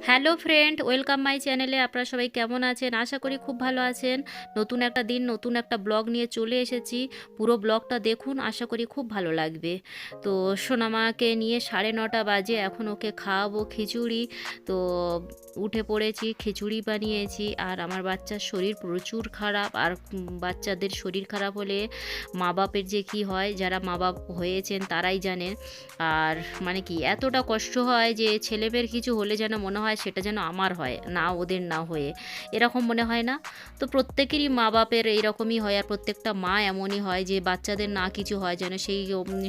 Hello friend, welcome my চ্যানেলে আপনারা সবাই কেমন আছেন? আশা করি খুব ভালো আছেন। নতুন একটা দিন, নতুন একটা ব্লগ নিয়ে চলে এসেছি। পুরো ব্লগটা দেখুন, আশা করি খুব ভালো লাগবে। তো সোনামাকে নিয়ে সাড়ে নটা বাজে, এখন ওকে খাওয়াবো খিচুড়ি। তো উঠে পড়েছি, খিচুড়ি বানিয়েছি। আর আমার বাচ্চার শরীর প্রচুর খারাপ। আর বাচ্চাদের শরীর খারাপ হলে মা বাপের যে কি হয়, যারা মা বাপ হয়েছেন তারাই জানেন। আর মানে কি, এতটা কষ্ট হয় যে ছেলেমেয়ের কিছু হলে যেন মনে হয়, সেটা যেন আমার হয়, না ওদের না হয়ে। এরকম মনে হয় না? তো প্রত্যেকেরই মা বাপের এইরকমই হয় আর প্রত্যেকটা মা এমনই হয় যে বাচ্চাদের না কিছু হয়, যেন সেই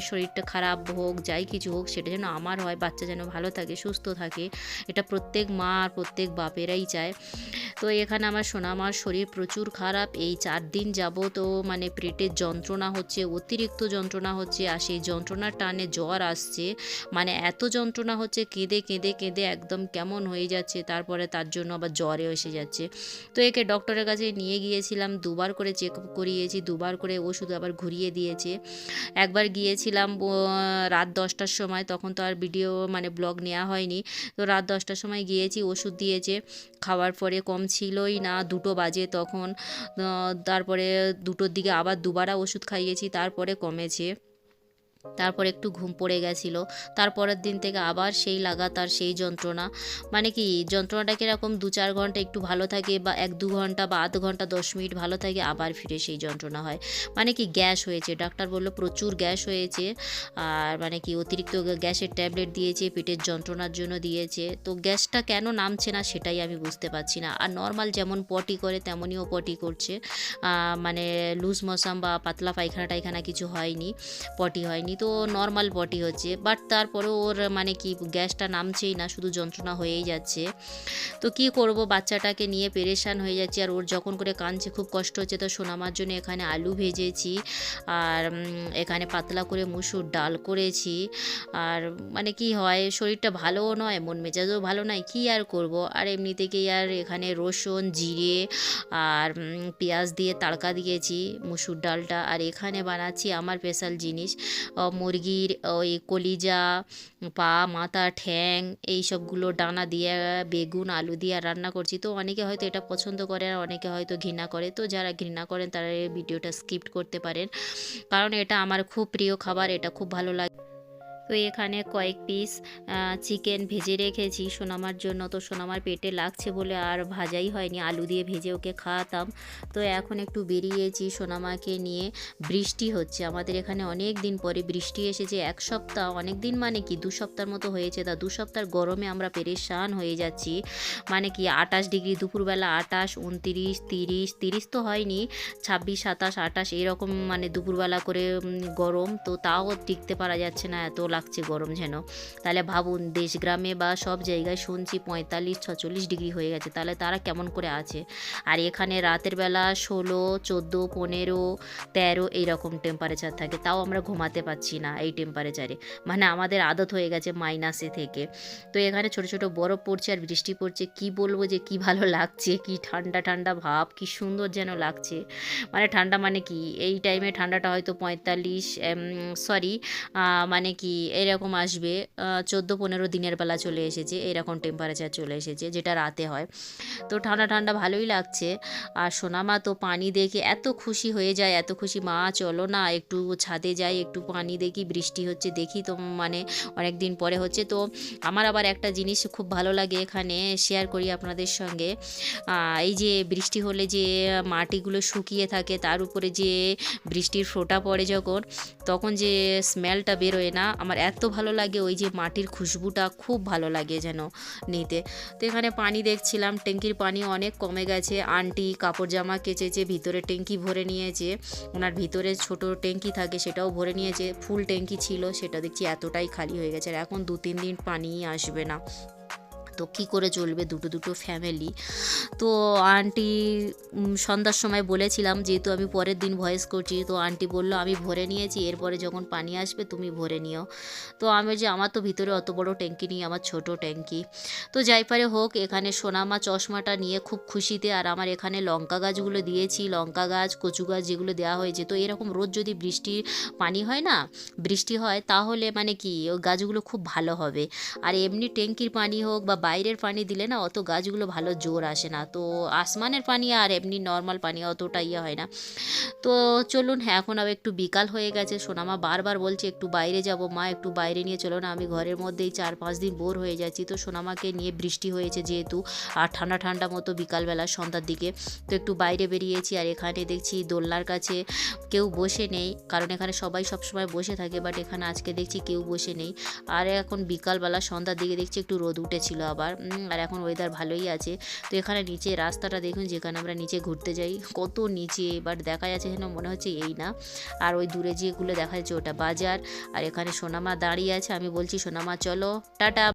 শরীরটা খারাপ হোক, যাই কিছু হোক, সেটা যেন আমার হয়, বাচ্চা যেন ভালো থাকে, সুস্থ থাকে। এটা প্রত্যেক মা আর প্রত্যেক বাপেরাই চায়। তো এখানে আমার সোনামার শরীর প্রচুর খারাপ। এই চার দিন যাব তো মানে পেটের যন্ত্রণা হচ্ছে, অতিরিক্ত যন্ত্রণা হচ্ছে আর সেই যন্ত্রণার টানে জ্বর আসছে। মানে এত যন্ত্রণা হচ্ছে, কেঁদে কেঁদে কেঁদে একদম কেমন হয়ে যাচ্ছে, তারপরে তার জন্য আবার জ্বরে এসে যাচ্ছে। তো একে ডক্টরের কাছে নিয়ে গিয়েছিলাম, দুবার করে চেক আপ করিয়েছি, দুবার করে ওষুধ আবার ঘুরিয়ে দিয়েছে। একবার গিয়েছিলাম রাত দশটার সময়, তখন তো আর ভিডিও মানে ব্লগ নেওয়া হয়নি। তো রাত দশটার সময় গিয়েছি, ওষুধ দিয়েছে। খাওয়ার পরে কম ছিলই না দুটো বাজে তখন। তারপরে দুটোর দিকে আবার দুবারা ওষুধ খাইয়েছি তারপরে কমেছে। তারপর একটু ঘুম পড়ে গেছিল। তারপরের দিন থেকে আবার সেই লাগাতার সেই যন্ত্রণা। মানে কি, যন্ত্রণাটা কীরকম? দু চার ঘণ্টা একটু ভালো থাকে বা এক দু ঘণ্টা বা আধ ঘণ্টা, দশ মিনিট ভালো থাকে, আবার ফিরে সেই যন্ত্রণা হয়। মানে কি, গ্যাস হয়েছে। ডাক্তার বলল, প্রচুর গ্যাস হয়েছে। আর মানে কি, অতিরিক্ত গ্যাসের ট্যাবলেট দিয়েছে, পেটের যন্ত্রণার জন্য দিয়েছে। তো গ্যাসটা কেন নামছে না সেটাই আমি বুঝতে পারছি না। আর নর্মাল যেমন পটি করে তেমনইও পটি করছে। মানে লুজ মশাম বা পাতলা পায়খানা টাইখানা কিছু হয়নি, পটি হয়নি। তো নর্মাল পটি হচ্ছে। বাট তারপরে ওর মানে কি, গ্যাসটা নামছেই না, শুধু যন্ত্রণা হয়েই যাচ্ছে। তো কি করব? বাচ্চাটাকে নিয়ে পেরেশান হয়ে যাচ্ছে। আর ওর যখন করে কাঁদছে, খুব কষ্ট হচ্ছে। তো সোনামার জন্য এখানে আলু ভেজেছি। আর এখানে পাতলা করে মুসুর ডাল করেছি। আর মানে কি হয়, শরীরটা ভালোও নয়, মন মেজাজও ভালো নয় কি আর করব? আর এমনি থেকেই আর এখানে রসুন, জিরে আর পেঁয়াজ দিয়ে তাড়কা দিয়েছি, মুসুর ডালটা। আর এখানে বানাচ্ছি আমার স্পেশাল জিনিস মুরগির ওই কলিজা, পা, মাথা, ঠ্যাং, এই সবগুলো ডানা দিয়ে, বেগুন, আলু দিয়ে রান্না করছি। তো অনেকে হয়তো এটা পছন্দ করে আর অনেকে হয়তো ঘৃণা করে। তো যারা ঘৃণা করেন তারা এই ভিডিওটা স্কিপ করতে পারেন। কারণ এটা আমার খুব প্রিয় খাবার, এটা খুব ভালো লাগে। তো এখানে কয়েক পিস চিকেন ভেজে রেখেছি, সোনামার জন্য তো সোনামার পেটে লাগছে বলে আর ভাজাই হয়নি, আলু দিয়ে ভেজে ওকে খাওয়াতাম। তো এখন একটু বেরিয়েছি সোনামাকে নিয়ে, বৃষ্টি হচ্ছে। আমাদের এখানে অনেক দিন পরে বৃষ্টি এসেছে, এক সপ্তাহ, অনেক দিন মানে কি, দু সপ্তাহের মতো হয়েছে। তা দু সপ্তাহ গরমে আমরা পেরেশান হয়ে যাচ্ছি। মানে কি, আটাশ ডিগ্রি, দুপুরবেলা আটাশ, উনতিরিশ, তিরিশ তিরিশ তো হয়নি, ছাব্বিশ, সাতাশ, আটাশ, এরকম মানে দুপুরবেলা করে গরম। তো তাও টিকতে পারা যাচ্ছে না, এত লাগছে গরম যেন। তাহলে ভাবুন, দেশ, গ্রামে বা সব জায়গায় শুনছি পঁয়তাল্লিশ, ছচল্লিশ ডিগ্রি হয়ে গেছে। তাহলে তারা কেমন করে আছে? আর এখানে রাতের বেলা ষোলো, চোদ্দ, পনেরো, তেরো এইরকম টেম্পারেচার থাকে। তাও আমরা ঘুমাতে পারছি না এই টেম্পারেচারে মানে আমাদের আদত হয়ে গেছে মাইনাসে থেকে। তো এখানে ছোট ছোট বরফ পড়ছে আর বৃষ্টি পড়ছে। কি বলব যে কি ভালো লাগছে? কি ঠান্ডা ঠান্ডা ভাব, কি সুন্দর যেন লাগছে। মানে ঠান্ডা মানে কি? এই টাইমে ঠান্ডাটা হয়তো পঁয়তাল্লিশ সরি মানে কি এরকম আসবে চোদ্দ পনেরো দিনের বেলা চলে এসেছে, এরকম টেম্পারেচার চলে এসেছে, যেটা রাতে হয়। তো ঠান্ডা ঠান্ডা ভালোই লাগছে। আর সোনামা তো পানি দেখে এত খুশি হয়ে যায়, এত খুশি, মা, চলো না, একটু ছাদে যাই, একটু পানি দেখি, বৃষ্টি হচ্ছে, দেখি তো মানে অনেক দিন পরে হচ্ছে। তো আমার আবার একটা জিনিস খুব ভালো লাগে এখানে শেয়ার করি আপনাদের সঙ্গে। এই যে বৃষ্টি হলে যে মাটিগুলো শুকিয়ে থাকে, তার উপরে যে বৃষ্টির ফোঁটা পড়ে যখন, তখন যে স্মেলটা বেরোয় না, আমার এত ভালো লাগে ওই যে মাটির খুশবুটা খুব ভালো লাগে যেন নিতে। তো এখানে পানি দেখছিলাম, ট্যাঙ্কির পানি অনেক কমে গেছে। আন্টি কাপড় জামা কেচেছে, ভিতরে ট্যাঙ্কি ভরে নিয়েছে। ওনার ভিতরে ছোট ট্যাঙ্কি থাকে সেটাও ভরে নিয়েছে। ফুল ট্যাঙ্কি ছিল, সেটা দেখছি এতটাই খালি হয়ে গেছে। আর এখন দু তিন দিন পানিই আসবে না। তো কী করে চলবে দুটো দুটো ফ্যামিলি তো আন্টি সন্ধ্যার সময় বলেছিলাম, যেহেতু আমি পরের দিন ভয়েস করছি, তো আন্টি বলল, আমি ভরে নিয়েছি, এরপরে যখন পানি আসবে তুমি ভরে নিও। তো আমি যে, আমার তো ভিতরে অত বড় ট্যাঙ্কি নেই, আমার ছোট ট্যাঙ্কি। তো যাই পারে হোক, এখানে সোনামা চশমাটা নিয়ে খুব খুশিতে, আর আমার এখানে লঙ্কা গাছগুলো দিয়েছি, লঙ্কা গাছ, কচু গাছ যেগুলো দেওয়া হয়েছে। তো এরকম রোজ যদি বৃষ্টির পানি হয় না, বৃষ্টি হয়, তাহলে মানে কি, ওই গাছগুলো খুব ভালো হবে। আর এমনি ট্যাঙ্কির পানি হোক বা বাইরের পানি দিলে না অত গাছগুলো ভালো জোর আসে না। তো আসমানের পানি আর এমনি নর্মাল পানি অতটা ইয়ে হয় না। তো চলুন হ্যাঁ এখন আবার একটু বিকাল হয়ে গেছে। সোনামা বারবার বলছে, একটু বাইরে যাব, মা, একটু বাইরে নিয়ে চলো না। আমি ঘরের মধ্যেই চার পাঁচ দিন বোর হয়ে যাচ্ছি। তো সোনামাকে নিয়ে বৃষ্টি হয়েছে যেহেতু, আর ঠান্ডা ঠান্ডা মতো বিকালবেলা সন্ধ্যার দিকে। তো একটু বাইরে বেরিয়েছি আর এখানে দেখছি দোলনার কাছে কেউ বসে নেই। কারণ এখানে সবাই সবসময় বসে থাকে বাট এখানে আজকে দেখছি কেউ বসে নেই। আর এখন বিকালবেলা সন্ধ্যার দিকে দেখছি একটু রোদ উঠেছিল আবার আর এখন ওয়েদার ভালোই আছে। তো এখানে নিচে রাস্তাটা দেখুন, যেখানে আমরা নিচে ঘুরতে যাই। কত নিচে বাট দেখা যাচ্ছে যেন মনে হচ্ছে এই না। আর ওই দূরে যেগুলো দেখা যাচ্ছে ওটা বাজার। আর এখানে সোনামা দাঁড়িয়ে আছে, আমি বলছি, সোনামা, চলো, টাটা।